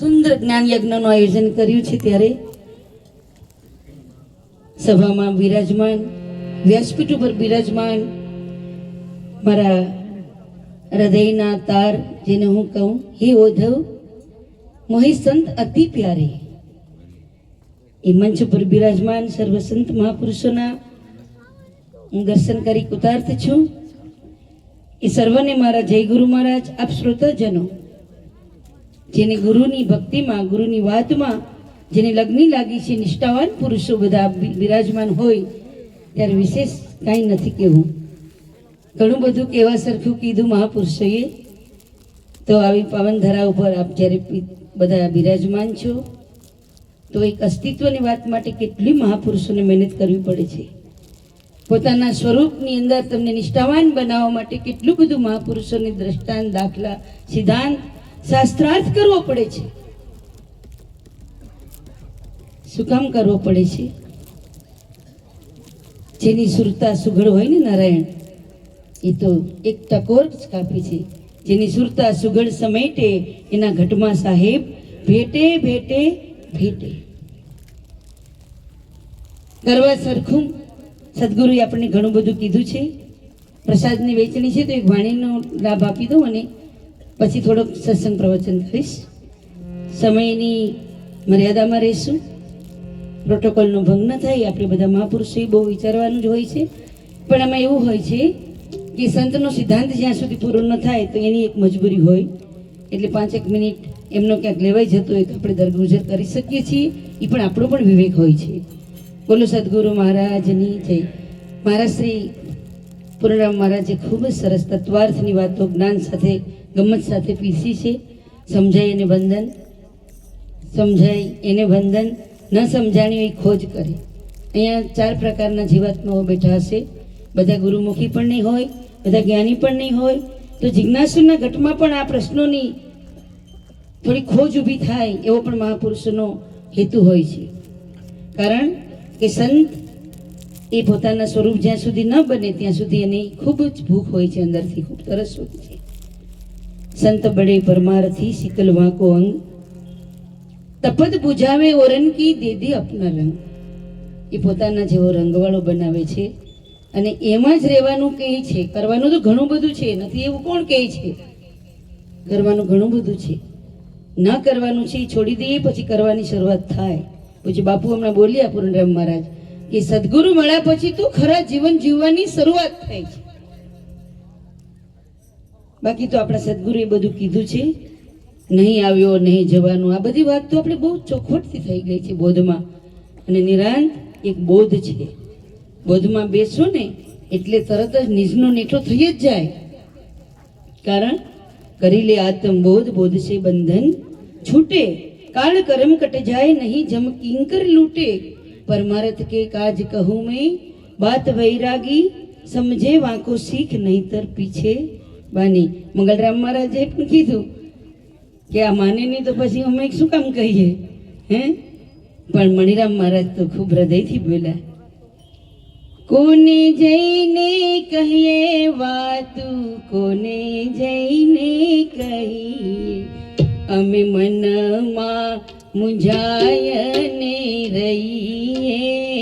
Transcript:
સુંદર જ્ઞાન યજ્ઞનું આયોજન કર્યું છે ત્યારે. સભામાં બિરાજમાન, વ્યાસપીઠ ઉપર બિરાજમાન મારા હૃદયના તાર, જેને હું કહું, હે ઓધવ મોહી સંત અતિ પ્યારે. એ મંચ પર બિરાજમાન સર્વ સંત મહાપુરુષોના હું દર્શન કરી કૃતાર્થ છું. એ સર્વને મારા જય ગુરુ મહારાજ, આપ શ્રોતાજનો જેને ગુરુની ભક્તિમાં, ગુરુની વાતમાં, જેને લગ્ની લાગી છે, નિષ્ઠાવાન પુરુષો બધા બિરાજમાન હોય, ત્યારે વિશેષ કાંઈ નથી કહેવું. ઘણું બધું કહેવા સરખું કીધું મહાપુરુષોએ. તો આવી પાવન ધરા ઉપર આપ જ્યારે બધા બિરાજમાન છો, તો એક અસ્તિત્વની વાત માટે કેટલી મહાપુરુષોને મહેનત કરવી પડે છે. પોતાના સ્વરૂપની અંદર તમને નિષ્ઠાવાન બનાવવા માટે કેટલું બધું મહાપુરુષોની દ્રષ્ટાંત, દાખલા, સિદ્ધાંત શાસ્ત્રાર્થ કરવો પડે છે. શું કામ કરવો પડે છે? જેની સુરતા સુઘડ હોય ને નારાયણ, એ તો એક ટકોર જ કાપી છે. જેની સુરતા સુઘડ સમેટે, એના ઘટમાં સાહેબ ભેટે ભેટે ભેટે. કરવા સરખું. સદગુરુએ આપણને ઘણું બધું કીધું છે. પ્રસાદની વેચણી છે તો એક વાણીનો લાભ આપી દઉં અને પછી થોડોક સત્સંગ પ્રવચન કરીશ. સમયની મર્યાદામાં રહીશું. પ્રોટોકોલનો ભંગ ન થાય, આપણે બધા મહાપુરુષોએ બહુ વિચારવાનું જ હોય છે. પણ આમાં એવું હોય છે કે સંતનો સિદ્ધાંત જ્યાં સુધી પૂરો ન થાય તો એની એક મજબૂરી હોય. એટલે પાંચેક મિનિટ એમનો ક્યાંક લેવાઈ જતો હોય તો આપણે દરગુજર કરી શકીએ છીએ. એ પણ આપણો પણ વિવેક હોય છે. બોલો સદગુરુ મહારાજની જય. મહારાજ શ્રી પૂર્ણરામ મહારાજે ખૂબ જ સરસ તત્વાર્થની વાતો જ્ઞાન સાથે, ગમત સાથે પીસી છે. સમજાય એને વંદન, સમજાય એને વંદન, ન સમજાણી એ ખોજ કરે. અહીંયા ચાર પ્રકારના જીવાત્માઓ બેઠા હશે. બધા ગુરુમુખી પણ નહીં હોય, બધા જ્ઞાની પણ નહીં હોય. તો જિજ્ઞાસુના ઘટમાં પણ આ પ્રશ્નોની થોડી ખોજ ઊભી થાય એવો પણ મહાપુરુષોનો હેતુ હોય છે. કારણ કે સંત એ પોતાના સ્વરૂપ જ્યાં સુધી ન બને ત્યાં સુધી એની ખૂબ જ ભૂખ હોય છે અંદરથી, ખૂબ તરસ હોય છે. સંત બડે પરમારથી શીતલ વાંકો અંગ. તપદ બુજાવે ઓરન કી દેદી અપના રંગ. એ પોતાના જેવો રંગવાળો બનાવે છે અને એમાં જ રહેવાનું કહે છે. કરવાનું તો ઘણું બધું છે, નથી એવું કોણ કહે છે? કરવાનું ઘણું બધું છે. ન કરવાનું છે છોડી દઈએ પછી કરવાની શરૂઆત થાય. પછી બાપુ હમણાં બોલ્યા પૂર્ણરામ મહારાજ કે સદગુરુ મળ્યા પછી તો ખરા જીવન જીવવાની શરૂઆત થાય છે. બાકી તો આપણા સદગુરુએ બધું કીધું છે. નહીં આવ્યો, નહીં જવાનું, આ બધી વાત તો આપણે બહુ ચોખવટથી થઈ ગઈ છે બોધમાં. અને નિરાંત એક બોધ છે. બોધમાં બેસો ને, એટલે તરત જ નિજનો નેઠો થઈ જ જાય. કારણ કરી લે આત્મબોધ, બોધ છે બંધન. છૂટે, કાળ કરમ કટ જાય, નહીં જમ કિંકર લૂટે. પરમારથ કે કાજ કહું મેં બાત વૈરાગી સમજે વાંકો શીખ નહીતર પીછે બાની મંગલરામ મહારાજે પણ કીધું કે આ માને નહીં તો પછી અમે શું કામ કહીએ હે પણ મણિરામ મહારાજ તો ખૂબ હૃદયથી બોલ્યા કોને જઈને કહીએ વાતું કોને જઈને કહીએ અમે મનમાં મુંજાયને રહીએ.